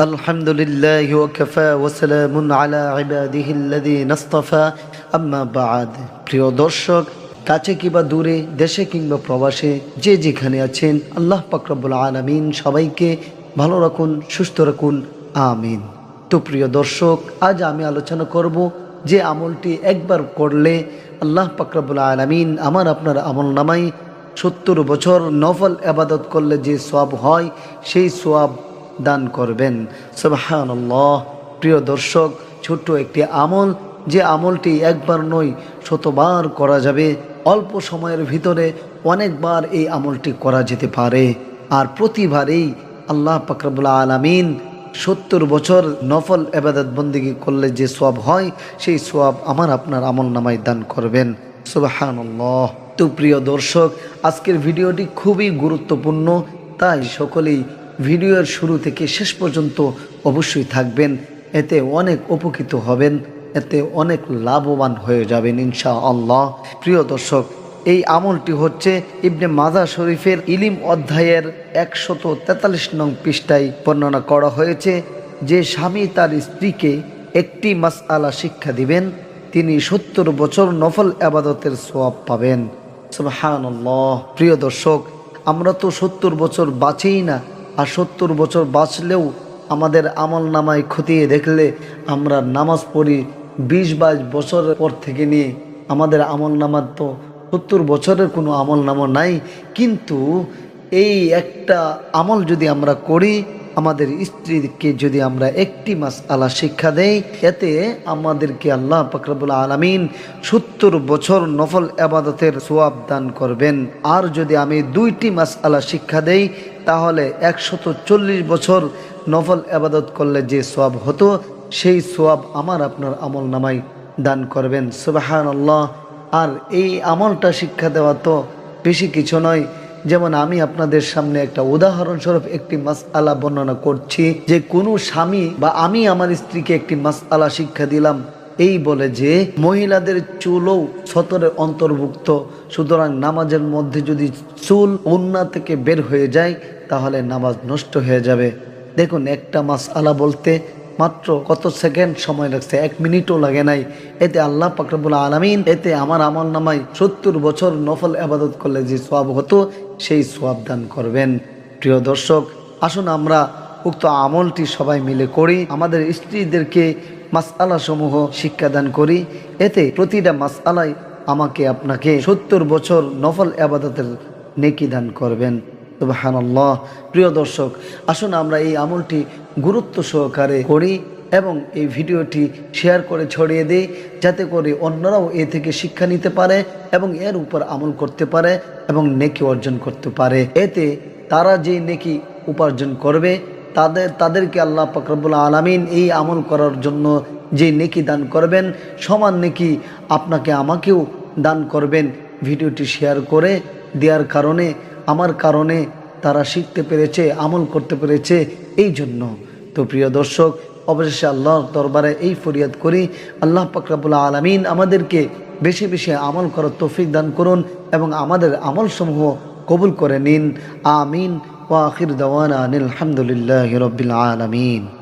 الحمد لله وكفى وسلام على عباده الذين اصطفى أما بعد প্রিয় দর্শক কাছে কিংবা দূরে দেশে কিংবা প্রবাসে যে যেখানে আছেন আল্লাহ পাকরবুল আলমিন সবাইকে ভালো রাখুন সুস্থ রাখুন আমিন তো প্রিয় দর্শক আজ আমি আলোচনা করব যে আমলটি একবার করলে আল্লাহ পাকরবুল আলমিন আমার আপনার আমল নামাই সত্তর বছর নফল আবাদত করলে যে সব হয় সেই সোয়াব দান করবেন। সুবহানাল্লাহ। প্রিয় দর্শক, ছোট্ট একটি আমল। যে আমলটি একবার নয়, শতবার করা যাবে। অল্প সময়ের ভিতরে অনেকবার এই আমলটি করা যেতে পারে। আর প্রতিবারেই আল্লাহ পাকরবুল্লা আলামিন সত্তর বছর নফল এবাদত বন্দিগি করলে যে সব হয়, সেই সব আমার আপনার আমল নামায় দান করবেন। সুবাহান্লাহ তো প্রিয় দর্শক, আজকের ভিডিওটি খুবই গুরুত্বপূর্ণ। তাই সকলেই ভিডিওর শুরু থেকে শেষ পর্যন্ত অবশ্যই থাকবেন। এতে অনেক উপকৃত হবেন, এতে অনেক লাভবান হয়ে যাবেন ইনশা আল্লাহ প্রিয় দর্শক, এই আমলটি হচ্ছে ইবনে মাজা শরীফের ইলিম অধ্যায়ের একশত তেতাল্লিশ নং পৃষ্ঠায় বর্ণনা করা হয়েছে যে স্বামী তার স্ত্রীকে একটি মাস আলা শিক্ষা দিবেন, তিনি সত্তর বছর নফল আবাদতের সোয়াব পাবেন। সুবহানাল্লাহ। প্রিয় দর্শক, আমরা তো সত্তর বছর বাঁচেই না আর সত্তর বছর বাঁচলেও আমাদের আমল নামায় খতিয়ে দেখলে আমরা নামাজ পড়ি বিশ বাইশ বছরের পর থেকে নিয়ে। আমাদের আমল নামার তো সত্তর বছরের কোনো আমল নামা নাই। কিন্তু এই একটা আমল যদি আমরা করি, আমাদের স্ত্রীকে যদি আমরা একটি মাস আলা শিক্ষা দেই, এতে আমাদেরকে আল্লাহ ফকরাবুল আলমিন সত্তর বছর নফল আবাদতের সোয়াব দান করবেন। আর যদি আমি দুইটি মাস আলা শিক্ষা দেই তাহলে একশত চল্লিশ বছর নফল আবাদত করলে যে সোয়াব হতো, সেই সোয়াব আমার আপনার আমল নামাই দান করবেন। সুবাহান আল্লাহ আর এই আমলটা শিক্ষা দেওয়া তো বেশি কিছু নয়। যেমন আমি আপনাদের সামনে একটা উদাহরণস্বরূপ একটি মাস আলা বর্ণনা করছি, যে কোনো স্বামী বা আমি আমার স্ত্রীকে একটি মাস আলা শিক্ষা দিলাম এই বলে যে, মহিলাদের চুলও সতরের অন্তর্ভুক্ত। সুতরাং নামাজের মধ্যে যদি চুল অন্যা থেকে বের হয়ে যায়, তাহলে নামাজ নষ্ট হয়ে যাবে। দেখুন, একটা মাস আলা বলতে মাত্র কত সেকেন্ড সময় লাগছে, এক মিনিটও লাগে নাই। এতে আল্লাহ পাকরবুল আলমিন, এতে আমার আমল নামায় সত্তর বছর নফল আবাদত করলে যে সোয়াব হতো, সেই সোয়াব দান করবেন। প্রিয় দর্শক, আসুন আমরা উক্ত আমলটি সবাই মিলে করি। আমাদের স্ত্রীদেরকে মাসআলা সমূহ শিক্ষাদান করি। এতে প্রতিটা মাসআলাই আমাকে আপনাকে সত্তর বছর নফল আবাদতের নেকি দান করবেন। সুবাহান্লাহ প্রিয় দর্শক, আসুন আমরা এই আমলটি গুরুত্ব সহকারে করি এবং এই ভিডিওটি শেয়ার করে ছড়িয়ে দিই, যাতে করে অন্যরাও এ থেকে শিক্ষা নিতে পারে এবং এর উপর আমল করতে পারে এবং নেকি অর্জন করতে পারে। এতে তারা যে নেকি উপার্জন করবে তাদের, তাদেরকে আল্লাহ ফকরবুল আলমিন এই আমল করার জন্য যে নেকি দান করবেন, সমান নেকি আপনাকে আমাকেও দান করবেন। ভিডিওটি শেয়ার করে দেওয়ার কারণে, আমার কারণে তারা শিখতে পেরেছে, আমল করতে পেরেছে এই জন্য। তো প্রিয় দর্শক, অবশেষে আল্লাহর দরবারে এই ফরিয়াদ করি, আল্লাহ পাকরাবুল আলমিন আমাদেরকে বেশি বেশি আমল করার তৌফিক দান করুন এবং আমাদের আমলসমূহ কবুল করে নিন। আমিন। وآخر دوانا أن الحمد لله رب العالمين.